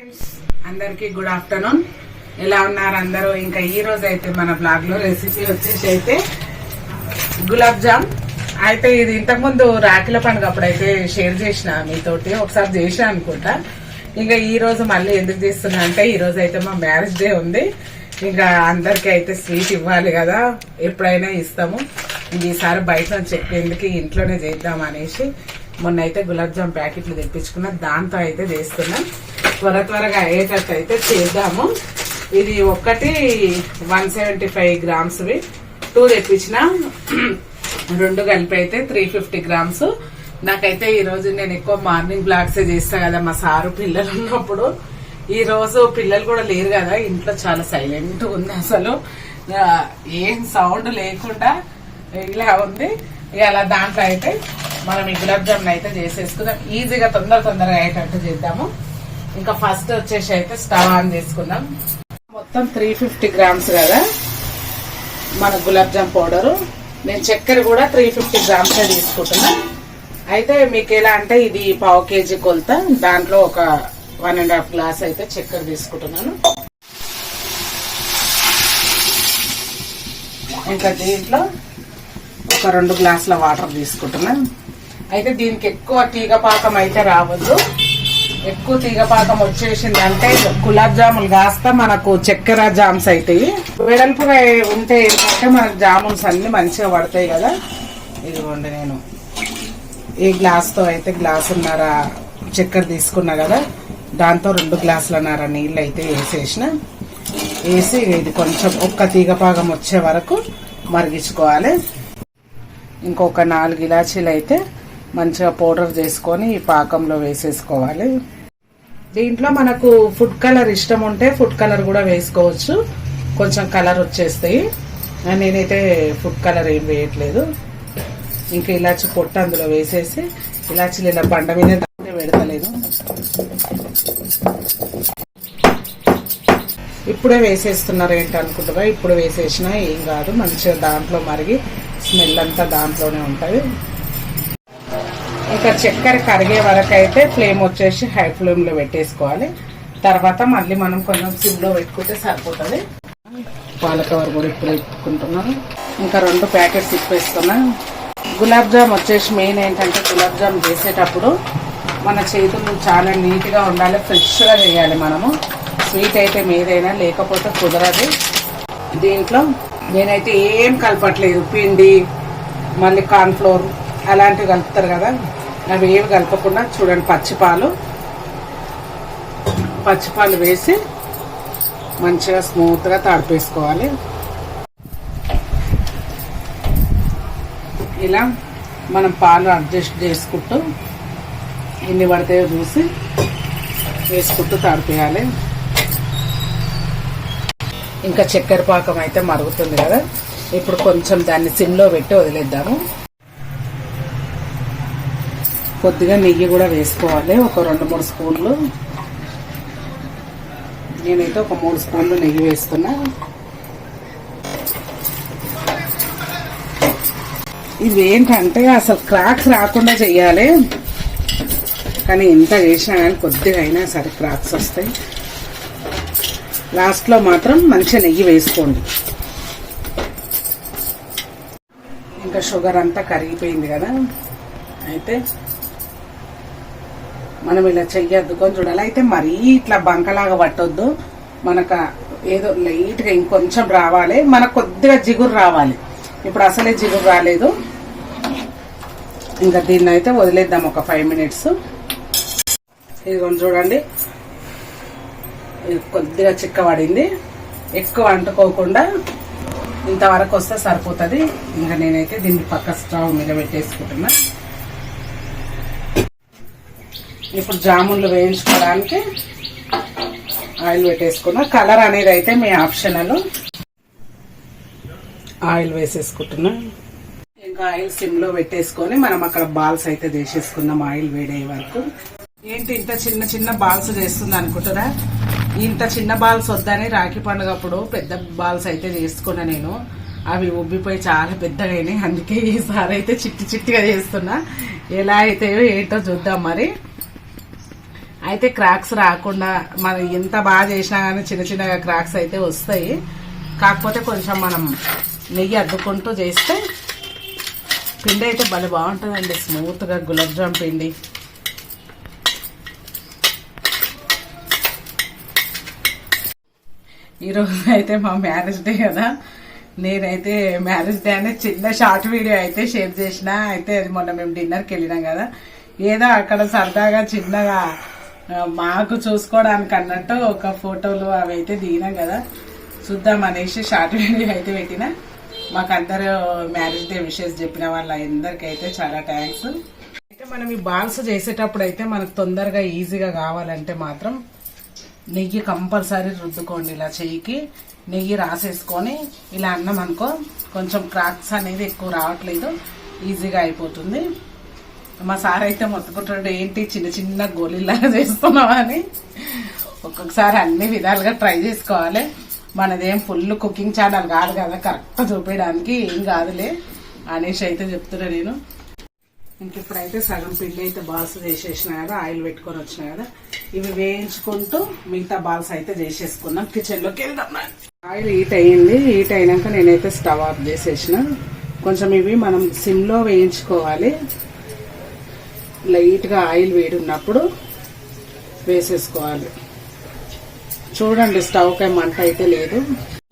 Friends అందరికి good afternoon ఎలా ఉన్నారు అందరూ? ఇంకా ఈ రోజు అయితే మన బ్లాగ్లో రెసిపీ వచ్చేసి అయితే గులాబ్ జామ్. అయితే ఇది ఇంతకు ముందు రాఖీల పండుగ అప్పుడైతే షేర్ చేసిన మీతోటి ఒకసారి చేసిన అనుకుంటా. ఇంకా ఈ రోజు మళ్ళీ ఎందుకు చేస్తున్నా అంటే ఈ రోజు అయితే మా మ్యారేజ్ డే ఉంది. ఇంకా అందరికి అయితే స్వీట్ ఇవ్వాలి కదా ఎప్పుడైనా ఇస్తాము. ఈసారి బయట నుంచి చెప్పేందుకు ఇంట్లోనే చేద్దాం అనేసి మొన్న అయితే గులాబ్ జామ్ ప్యాకెట్లు తెప్పించుకున్నా దాంతో అయితే చేస్తున్నాం. త్వర త్వరగా అయ్యేటట్టు అయితే చేద్దాము. ఇది ఒక్కటి వన్ సెవెంటీ ఫైవ్ గ్రామ్స్వి టూ తెప్పించిన రెండు కలిపి అయితే త్రీ ఫిఫ్టీ గ్రామ్స్. నాకైతే ఈ రోజు నేను ఎక్కువ మార్నింగ్ బ్లాగ్స్ చేస్తా కదా మా సారు పిల్లలు ఉన్నప్పుడు. ఈ రోజు పిల్లలు కూడా లేరు కదా ఇంట్లో చాలా సైలెంట్ ఉంది అసలు. ఏం సౌండ్ లేకుండా ఇలా ఉంది. ఇక అలా దాంట్లో అయితే మనం ఈ గులాబ్ జామున్ అయితే చేసేసుకుందాం. ఈజీగా తొందర తొందరగా అయ్యేటట్టు చేద్దాము. ఇంకా ఫస్ట్ వచ్చేసి అయితే స్టవ్ ఆన్ చేసుకుందాం మొత్తం త్రీ ఫిఫ్టీ గ్రామ్స్ కదా. మన గులాబ్ జామ్ పౌడరు నేను చక్కెర కూడా త్రీ ఫిఫ్టీ గ్రామ్స్ తీసుకుంటున్నా. అయితే మీకు ఎలా అంటే ఇది పావు కేజీ కొలత. దాంట్లో ఒక వన్ అండ్ హాఫ్ గ్లాస్ అయితే చక్కెర తీసుకుంటున్నాను. ఇంకా దీంట్లో ఒక రెండు గ్లాసుల వాటర్ తీసుకుంటున్నాను అయితే దీనికి ఎక్కువ తీగ పాకం అయితే రావద్దు. ఎక్కువ తీగ పాకం వచ్చేసింది అంటే గులాబ్ జాములు కాస్త మనకు చక్కెర జామ్స్ అవుతాయి వెడల్పు ఉంటే ఏంటంటే మనకు జామున్స్ అన్ని మంచిగా పడతాయి కదా. ఇదిగోండి నేను. ఈ గ్లాస్తో అయితే గ్లాసున్నర చక్కెర తీసుకున్నా కదా. దాంతో రెండు గ్లాసులన్నర నీళ్ళు అయితే వేసేసిన. వేసి ఇది కొంచెం ఒక్క తీగ పాకం వచ్చే వరకు మరిగించుకోవాలి. ఇంకొక నాలుగు ఇలాచీలు అయితే మంచిగా పౌడర్ చేసుకొని ఈ పాకంలో వేసేసుకోవాలి. దీంట్లో మనకు ఫుడ్ కలర్ ఇష్టం ఉంటే ఫుడ్ కలర్ కూడా వేసుకోవచ్చు. కొంచెం కలర్ వచ్చేస్తాయి. నేనైతే ఫుడ్ కలర్ ఏం వేయట్లేదు. ఇంకా ఇలాచి పొట్టు అందులో వేసేసి ఇలాచీలు ఇలా బండ మీద పెడతలేదు. ఇప్పుడే వేసేస్తున్నారు ఏంటి ఇప్పుడు వేసేసినా ఏం కాదు. మంచిగా దాంట్లో మరిగి స్మెల్ అంతా దాంట్లోనే ఉంటుంది. ఇంకా చక్కెర కరిగే వరకు అయితే ఫ్లేమ్ వచ్చేసి హై ఫ్లేమ్లో పెట్టేసుకోవాలి. తర్వాత మళ్ళీ మనం కొంచెం సిమ్లో పెట్టుకుంటే సరిపోతుంది. పాలకవర్ కూడా ఇప్పుడు పెట్టుకుంటున్నాను. ఇంకా రెండు ప్యాకెట్స్ ఇప్పేస్తున్నా. గులాబ్ జామ్ వచ్చేసి మెయిన్ ఏంటంటే గులాబ్ జామ్ చేసేటప్పుడు మన చేతులు చాలా నీట్గా ఉండాలి ఫ్రెష్గా చేయాలి మనము. స్వీట్ అయితే మీదైనా లేకపోతే కుదరదు. దీంట్లో నేనైతే ఏం కలపట్లేదు. పిండి మళ్ళీ కార్న్ఫ్లోర్ అలాంటివి కలుపుతారు కదా. అవి ఏమి కలపకుండా చూడండి పచ్చిపాలు. పచ్చిపాలు వేసి మంచిగా స్మూత్గా తడిపేసుకోవాలి. ఇలా మనం పాలు అడ్జస్ట్ చేసుకుంటూ ఎన్ని పడతాయో చూసి వేసుకుంటూ తడిపేయాలి. ఇంకా చక్కెర పాకం అయితే మరుగుతుంది కదా. ఇప్పుడు కొంచెం దాన్ని సిమ్లో పెట్టి వదిలేద్దాము. కొద్దిగా నెయ్యి కూడా వేసుకోవాలి. ఒక రెండు మూడు స్పూన్లు. నేనైతే ఒక మూడు స్పూన్లు నెయ్యి వేస్తున్నా. ఇవి ఏంటంటే అసలు క్రాక్స్ రాకుండా చెయ్యాలి కానీ ఎంత చేసినా కానీ కొద్దిగా అయినా సరే క్రాక్స్ వస్తాయి. లాస్ట్లో మాత్రం మంచిగా నెయ్యి వేసుకోండి. ఇంకా షుగర్ అంతా కరిగిపోయింది కదా. అయితే మనం ఇలా చెయ్యొద్దు కొంచెం చూడాలి. అయితే మరీ ఇట్లా బంకలాగా పట్టొద్దు. మనకు ఏదో లైట్గా ఇంకొంచెం రావాలి. మనకు కొద్దిగా జిగురు రావాలి. ఇప్పుడు అసలే జిగురు రాలేదు. ఇంకా దీన్ని అయితే వదిలేద్దాం ఒక ఫైవ్ మినిట్స్. ఇదిగోండి చూడండి. కొద్దిగా కొద్దిగా చిక్కబడింది. ఎక్కువ అంటుకోకుండా ఇంతవరకు వస్తే సరిపోతుంది. ఇంకా నేనైతే దీన్ని పక్క స్టవ్ మీద పెట్టేసుకుంటున్నా. ఇప్పుడు జామున్లు వేయించుకోవడానికి ఆయిల్ పెట్టేసుకున్నా. కలర్ అనేది అయితే మీ ఆప్షనల్. ఆయిల్ వేసేసుకుంటున్నా. ఇంకా ఆయిల్ సిమ్లో పెట్టేసుకొని మనం అక్కడ బాల్స్ అయితే చేసేసుకుందాం ఆయిల్ వేడే వరకు. ఏంటి ఇంత చిన్న చిన్న బాల్స్ చేస్తుంది అనుకుంటారా ఇంత చిన్న బాల్స్ వద్దని రాఖీ పండుగ అప్పుడు పెద్ద బాల్స్ అయితే చేసుకున్నా నేను. అవి ఉబ్బిపోయి చాలా పెద్దగా అయినాయి అందుకే ఈసారి అయితే చిట్టి చిట్టిగా చేస్తున్నా. ఎలా అయితే ఏంటో చూద్దాం మరి. అయితే క్రాక్స్ రాకుండా మనం ఎంత బాగా చేసినా కానీ చిన్న చిన్నగా క్రాక్స్ అయితే వస్తాయి. కాకపోతే కొంచెం మనం నెయ్యి అద్దుకుంటూ చేస్తే పిండి అయితే భలే బాగుంటుందండి. స్మూత్గా గులాబ్ జామ్ పిండి. ఈరోజు అయితే మా మ్యారేజ్ డే కదా. నేనైతే మ్యారేజ్ డే అనే చిన్న షార్ట్ వీడియో అయితే షేర్ చేసిన అయితే అది మొన్న మేము డిన్నర్కి వెళ్ళినాం కదా. ఏదో అక్కడ సరదాగా చిన్నగా మాకు చూసుకోవడానికి అన్నట్టు ఒక ఫోటోలు అవి అయితే దిగినాం కదా. చూద్దాం అనేసి షార్ట్ వీడియో అయితే పెట్టిన. మాకు అందరూ మ్యారేజ్ డే విషెస్ చెప్పిన వాళ్ళ అందరికీ అయితే చాలా థ్యాంక్స్. అయితే మనం ఈ బాల్స్ చేసేటప్పుడు అయితే మనకు తొందరగా ఈజీగా కావాలంటే మాత్రం నెయ్యి కంపల్సరీ రుద్దుకోండి ఇలా చెయ్యికి నెయ్యి రాసేసుకొని ఇలా అన్నం అనుకో కొంచెం క్రాక్స్ అనేది ఎక్కువ రావట్లేదు ఈజీగా అయిపోతుంది. మా సార్ అయితే మొత్తుకుంటుండే ఏంటి చిన్న చిన్న గోళీలాగా చేస్తున్నావు అని ఒక్కొక్కసారి అన్ని విధాలుగా ట్రై చేసుకోవాలి. మనదేం ఫుల్ కుకింగ్ ఛానల్ కాదు కదా కరెక్ట్ చూపించడానికి ఏం కాదులే అనేసి అయితే చెప్తున్నా నేను. ఇంక ఇప్పుడైతే సగం పిండి అయితే బాల్స్ చేసేసిన కదా ఆయిల్ పెట్టుకొని వచ్చిన కదా ఇవి వేయించుకుంటూ మిగతా బాల్స్ అయితే చేసేసుకున్నాం. కిచెన్లోకి వెళ్దాం. ఆయిల్ హీట్ అయ్యింది. హీట్ అయినాక నేనైతే స్టవ్ ఆఫ్ చేసేసిన. కొంచెం ఇవి మనం సిమ్లో వేయించుకోవాలి. లైట్గా ఆయిల్ వేడి ఉన్నప్పుడు వేసేసుకోవాలి. చూడండి స్టవ్ కై మంట అయితే లేదు.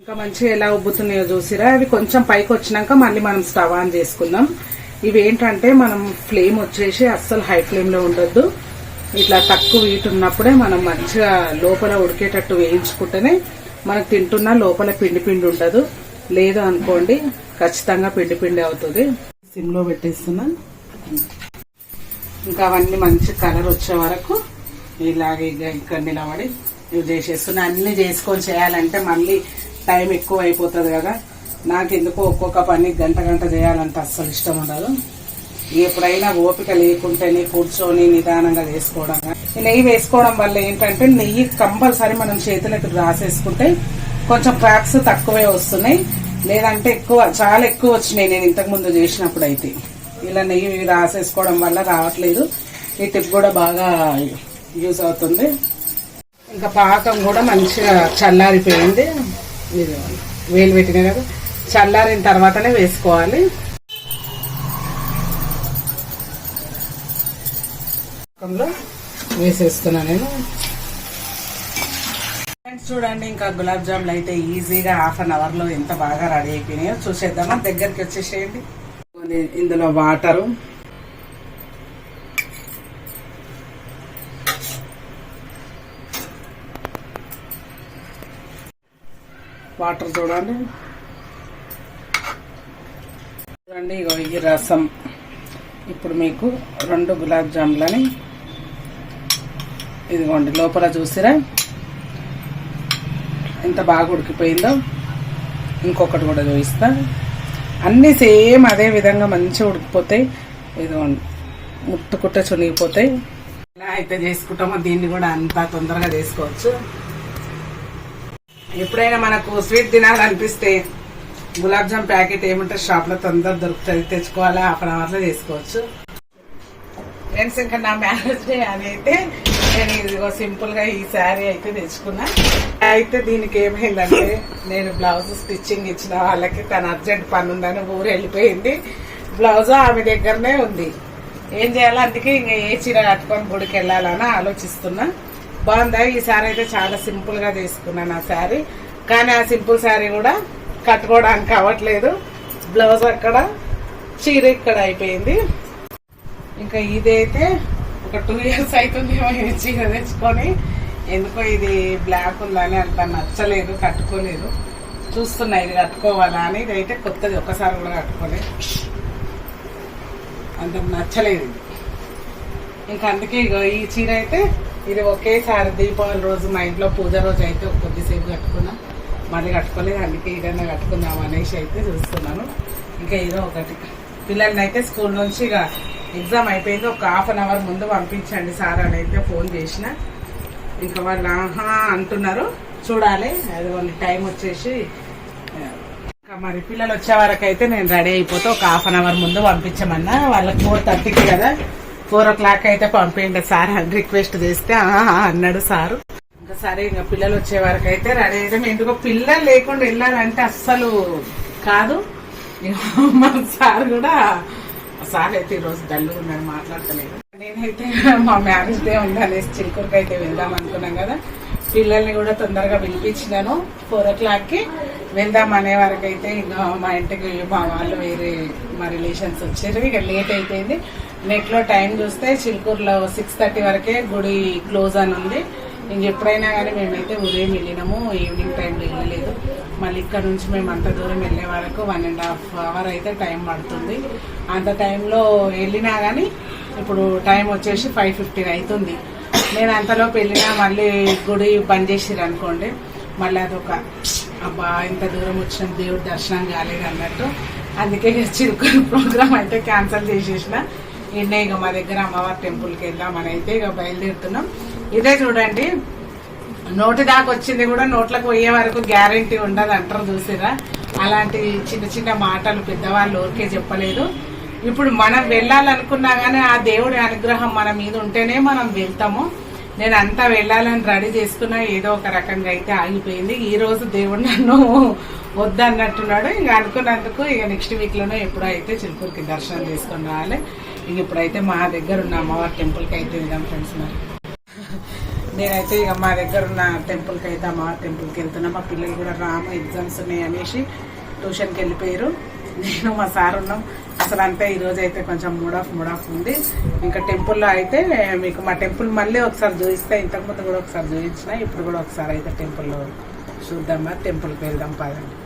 ఇంకా మంచిగా ఎలా ఉబ్బుతున్నాయో చూసిరా? అవి కొంచెం పైకి వచ్చినాక మళ్ళీ మనం స్టవ్ ఆన్ చేసుకుందాం. ఇవి ఏంటంటే మనం ఫ్లేమ్ వచ్చేసి అస్సలు హై ఫ్లేమ్లో ఉండొద్దు. ఇట్లా తక్కువ హీట్ ఉన్నప్పుడే మనం మంచిగా లోపల ఉడికేటట్టు వేయించుకుంటేనే మనకు తింటున్న లోపల పిండి పిండి ఉండదు. లేదు అనుకోండి ఖచ్చితంగా పిండి పిండి అవుతుంది. సిమ్లో పెట్టేస్తున్నా. ఇంకా అవన్నీ మంచి కలర్ వచ్చే వరకు ఇలాగే ఇక ఇక్కడ నిలబడి ఇవి చేసేస్తున్నా అన్ని చేసుకొని చేయాలంటే మళ్ళీ టైం ఎక్కువ అయిపోతుంది కదా. నాకు ఎందుకో ఒక్కొక్క పని గంట గంట చేయాలంటే అస్సలు ఇష్టం ఉండదు. ఎప్పుడైనా ఓపిక లేకుంటేనే కూర్చొని నిదానంగా చేసుకోవడం నెయ్యి వేసుకోవడం వల్ల ఏంటంటే నెయ్యి కంపల్సరీ మనం చేతులకు రాసేసుకుంటే కొంచెం క్రాక్స్ తక్కువే వస్తున్నాయి. లేదంటే ఎక్కువ చాలా ఎక్కువ వచ్చినాయి నేను ఇంతకుముందు చేసినప్పుడు అయితే ఇలా నెయ్యి రాసేసుకోవడం వల్ల రావట్లేదు. ఈ టిప్ కూడా బాగా యూజ్ అవుతుంది. ఇంకా పాకం కూడా మంచిగా చల్లారిపోయింది. ఇది వేలు పెట్టిన కదా చల్లారిన తర్వాతనే వేసుకోవాలి. పాకంలో వేసేస్తున్నా నేను. చూడండి ఇంకా గులాబ్ జాములు అయితే ఈజీగా హాఫ్ అన్ అవర్లో ఎంత బాగా రెడీ అయిపోయినాయో చూసేద్దామా. దగ్గరికి వచ్చేసేయండి. ఇందులో వాటరు. వాటర్ చూడండి. చూడండి ఇగో ఈ రసం. ఇప్పుడు మీకు రెండు గులాబ్ జాములని ఇదిగోండి లోపల చూసిరా? ఎంత బాగా ఉడికిపోయిందో. ఇంకొకటి కూడా చూపిస్తా. అన్నీ సేమ్ అదే విధంగా మంచిగా ఉడికిపోతాయి. ఏదో ముట్టుకుంటే చునిగిపోతాయి ఎలా అయితే చేసుకుంటామో. దీన్ని కూడా అంత తొందరగా చేసుకోవచ్చు. ఎప్పుడైనా మనకు స్వీట్ తినాలనిపిస్తే గులాబ్ జామ్ ప్యాకెట్ ఏమంటే షాప్లో తొందర దొరుకుతుంది. తెచ్చుకోవాలా? హాఫ్ అన్ చేసుకోవచ్చు. ఫ్రెండ్స్ ఇంకా నా మ్యారేజ్ డే అని అయితే నేను ఇదిగో సింపుల్గా ఈ శారీ అయితే తెచ్చుకున్నా. అయితే దీనికి ఏమైందంటే నేను బ్లౌజ్ స్టిచ్చింగ్ ఇచ్చిన వాళ్ళకి తన అర్జెంట్ పని ఉందని ఊరు వెళ్ళిపోయింది. బ్లౌజ్ ఆమె దగ్గరనే ఉంది. ఏం చేయాలి? అందుకే ఇంకా ఏ చీర కట్టుకొని గుడికి వెళ్ళాలని ఆలోచిస్తున్నా. బాగుందా? ఈ శారీ అయితే చాలా సింపుల్గా తీసుకున్నాను ఆ శారీ కానీ ఆ సింపుల్ శారీ కూడా కట్టుకోవడానికి అవ్వట్లేదు. బ్లౌజ్ అక్కడ చీర ఇక్కడ అయిపోయింది. ఇంకా ఇదైతే ఒక టూ ఇయర్స్ అవుతుంది ఈ చీర తెచ్చుకొని. ఎందుకో ఇది బ్లాక్ ఉందని అంత నచ్చలేదు కట్టుకోలేదు. చూస్తున్నా ఇది కట్టుకోవాలా అని. ఇదైతే కొత్తది ఒక్కసారి కూడా కట్టుకోలేదు. అంత నచ్చలేదు ఇది. ఇంకా అందుకే ఇగో ఈ చీర అయితే ఇది ఒకేసారి దీపావళి రోజు మా ఇంట్లో పూజ రోజు అయితే కొద్దిసేపు కట్టుకున్నాం. మళ్ళీ కట్టుకోలేదు అందుకే ఏదైనా కట్టుకుందాం అనేసి అయితే చూస్తున్నాను. ఇంకా ఏదో ఒకటి. పిల్లల్ని అయితే స్కూల్ నుంచి ఇక ఎగ్జామ్ అయిపోయింది. ఒక హాఫ్ అన్ అవర్ ముందు పంపించండి సార్ అని అయితే ఫోన్ చేసిన. ఇంకా వాళ్ళు ఆహా అంటున్నారు. చూడాలి అది వాళ్ళ టైం వచ్చేసి ఇంకా మరి పిల్లలు వచ్చే వరకు అయితే నేను రెడీ అయిపోతే ఒక హాఫ్ అన్ అవర్ ముందు పంపించమన్నా. వాళ్ళకి ఫోర్ థర్టీకి కదా. ఫోర్ ఓ క్లాక్ అయితే పంపించండి సార్ అని రిక్వెస్ట్ చేస్తే ఆహా అన్నాడు సారు. ఇంకా సరే ఇంకా పిల్లలు వచ్చే వరకు అయితే రెడీ అయితే ఎందుకో పిల్లలు లేకుండా వెళ్ళాలంటే అస్సలు కాదు. మన సార్ కూడా సార్ అయితే ఈరోజు డల్లు ఉన్నాడు మాట్లాడతలేదు. నేనైతే మా మ్యారేజ్ డే ఉందనేసి చిలుకూరుకి అయితే వెళ్దాం అనుకున్నాం కదా. పిల్లల్ని కూడా తొందరగా పిలిపించినాను. ఫోర్ ఓ క్లాక్కి వెళ్దాం అనే వరకు అయితే ఇంకా మా ఇంటికి మా వాళ్ళు వేరే మా రిలేషన్స్ వచ్చారు. ఇక లేట్ అయిపోయింది. నెట్లో టైం చూస్తే చిలుకూరులో సిక్స్ థర్టీ వరకే గుడి క్లోజ్ అని ఉంది. ఇంకెప్పుడైనా కానీ మేమైతే ఉదయం వెళ్ళినాము ఈవినింగ్ టైంలో వెళ్ళలేదు. మళ్ళీ ఇక్కడ నుంచి మేము అంత దూరం వెళ్ళే వరకు వన్ అండ్ హాఫ్ అవర్ అయితే టైం పడుతుంది. అంత టైంలో వెళ్ళినా కానీ ఇప్పుడు టైం వచ్చేసి ఫైవ్ ఫిఫ్టీన్ అవుతుంది నేను అంతలోపు వెళ్ళినా మళ్ళీ గుడి బంద్ చేసిరు అనుకోండి మళ్ళీ అదొక అబ్బా ఇంత దూరం వచ్చినాం దేవుడి దర్శనం కాలేదు అన్నట్టు. అందుకే చిరుకుని ప్రోగ్రామ్ అయితే క్యాన్సిల్ చేసేసిన. ఇన్నే ఇక మా దగ్గర అమ్మవారి టెంపుల్కి వెళ్దామని అయితే ఇక బయలుదేరుతున్నాం. ఇదే చూడండి నోటి దాకా వచ్చింది కూడా నోట్లకు పోయే వరకు గ్యారంటీ ఉండదు అంటారు చూసిరా? అలాంటి చిన్న చిన్న మాటలు పెద్దవాళ్ళు ఊరికే చెప్పలేదు. ఇప్పుడు మనం వెళ్ళాలనుకున్నా గానీ ఆ దేవుడి అనుగ్రహం మన మీద ఉంటేనే మనం వెళ్తాము. నేను అంతా వెళ్ళాలని రెడీ చేసుకున్నా ఏదో ఒక రకంగా అయితే ఆగిపోయింది. ఈ రోజు దేవుడు నన్ను వద్దన్నట్టున్నాడు. ఇంకా అనుకున్నందుకు ఇక నెక్స్ట్ వీక్లోనే ఎప్పుడో అయితే దర్శనం చేసుకుని రావాలి. ఇంక ఇప్పుడైతే మా దగ్గర ఉన్న అమ్మవారి టెంపుల్కి అయితే వెళ్దాం ఫ్రెండ్స్ మరి. నేనైతే ఇక మా దగ్గర ఉన్న టెంపుల్కి అయితే టెంపుల్కి వెళ్తున్నా. మా పిల్లలు కూడా రాము ఎగ్జామ్స్ ఉన్నాయి అనేసి ట్యూషన్కి వెళ్ళిపోయారు. నేను మా సార్ ఉన్నాం. అసలు అంతా ఈరోజు అయితే కొంచెం మూడ్ ఆఫ్ మూడ్ ఆఫ్ ఉంది. ఇంకా టెంపుల్లో అయితే మీకు మా టెంపుల్ మళ్ళీ ఒకసారి చూపిస్తే. ఇంతకుముందు కూడా ఒకసారి చూపించిన ఇప్పుడు కూడా ఒకసారి అయితే టెంపుల్లో చూద్దాం మరి టెంపుల్కి వెళ్దాం పదండి.